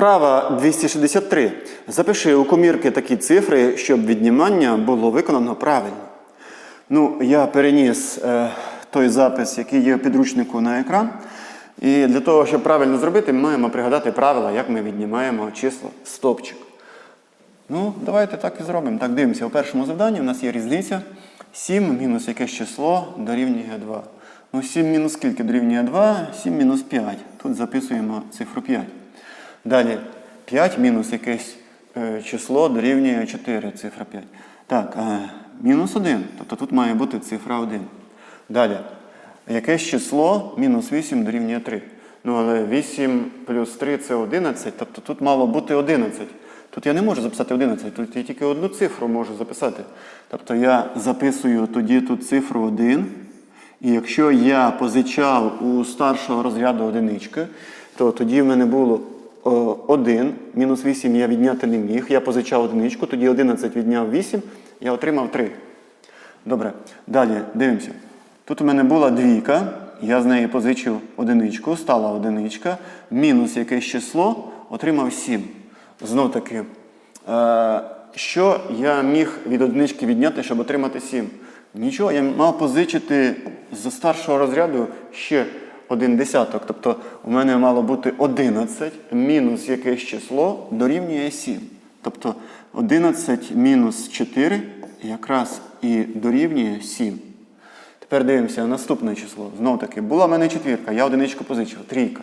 Вправа 263. Запиши у комірки такі цифри, щоб віднімання було виконано правильно. Ну, я переніс е, той запис, який є в підручнику на екран. І для того, щоб правильно зробити, ми маємо пригадати правила, як ми віднімаємо число стопчик. Ну, давайте так і зробимо. Так, дивимося. У першому завданні у нас є різниця. 7 мінус якесь число дорівнює 2. Ну, 7 мінус скільки дорівнює 2? 7 мінус 5. Тут записуємо цифру 5. Далі 5 мінус якесь е, число дорівнює 4, цифра 5. Так, е, мінус 1. Тобто тут має бути цифра 1. Далі. Якесь число мінус 8 дорівнює 3. Ну, але 8 плюс 3 це 11, тобто тут мало бути 11. Тут я не можу записати 11, тут я тільки одну цифру можу записати. Тобто я записую тоді тут цифру 1. І якщо я позичав у старшого розряду одинички, то тоді в мене було 1, мінус 8 я відняти не міг. Я позичав одиничку, тоді 11 відняв 8, я отримав 3. Добре, далі дивимося. Тут у мене була двійка, я з неї позичив одиничку, стала одиничка, мінус якесь число, отримав 7. Знов таки, е, що я міг від одинички відняти, щоб отримати 7? Нічого, я мав позичити з старшого розряду ще один десяток. Тобто у мене мало бути 11 мінус якесь число дорівнює 7. Тобто 11 мінус 4 якраз і дорівнює 7. Тепер дивимося наступне число. Знов таки, була в мене четвірка, я одиничку позичив, трійка.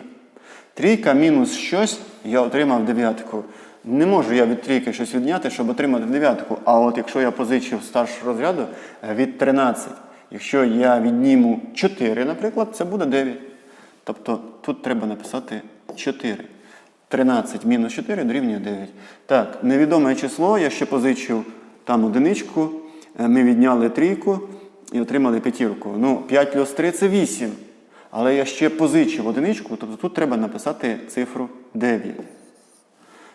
Трійка мінус щось, я отримав дев'ятку. Не можу я від трійки щось відняти, щоб отримати дев'ятку. А от якщо я позичив старшого розряду е, від 13, якщо я відніму 4, наприклад, це буде 9. Тобто тут треба написати 4. 13 мінус 4 дорівнює 9. Так, невідоме число, я ще позичив там одиничку, е, ми відняли трійку і отримали п'ятірку. Ну, 5 плюс 3 це 8. Але я ще позичив одиничку, тобто тут треба написати цифру 9.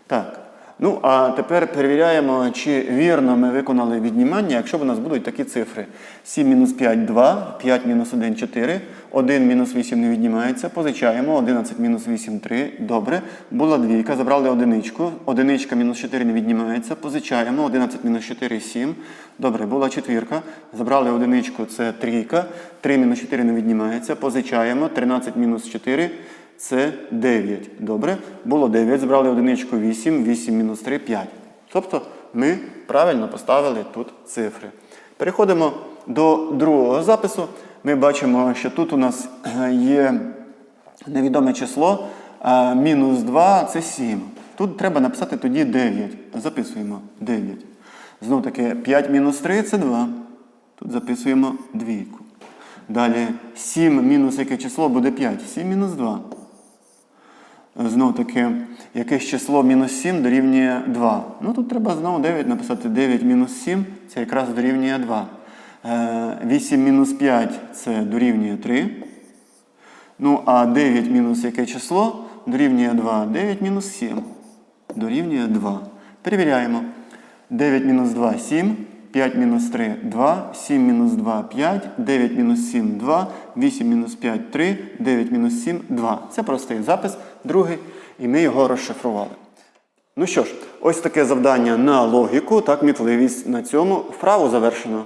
Так. Ну, а тепер перевіряємо, чи вірно ми виконали віднімання, якщо в нас будуть такі цифри. 7 мінус 5 2, 5 мінус 1 4, 1 мінус 8 не віднімається, позичаємо, 11 мінус 8 3. Добре. Була двійка, забрали одиничку. Одиничка мінус 4 не віднімається, позичаємо, 11 мінус 4 7. Добре, була четвірка. Забрали одиничку, це трійка. 3 мінус 4 не віднімається, позичаємо, 13 мінус 4 це 9. Добре? Було 9, збрали одиничку 8, 8 мінус 3 5. Тобто ми правильно поставили тут цифри. Переходимо до другого запису. Ми бачимо, що тут у нас е, є невідоме число. Мінус 2 це 7. Тут треба написати тоді 9. Записуємо 9. Знову таки 5 мінус 3 це 2. Тут записуємо двійку. Далі 7 мінус яке число буде 5. 7 мінус 2. Знову таки, якесь число мінус 7 дорівнює 2. Ну тут треба знову 9 написати. 9 мінус 7 це якраз дорівнює 2. Е, 8 мінус 5 це дорівнює 3. Ну, а 9 мінус яке число дорівнює 2. 9 мінус 7 дорівнює 2. Перевіряємо. 9 мінус 2 7. 5 мінус 3 2, 7 мінус 2 5, 9 мінус 7 2, 8 мінус 5 3, 9 мінус 7 2. Це простий запис, другий, і ми його розшифрували. Ну що ж, ось таке завдання на логіку та мітливість на цьому вправу завершено.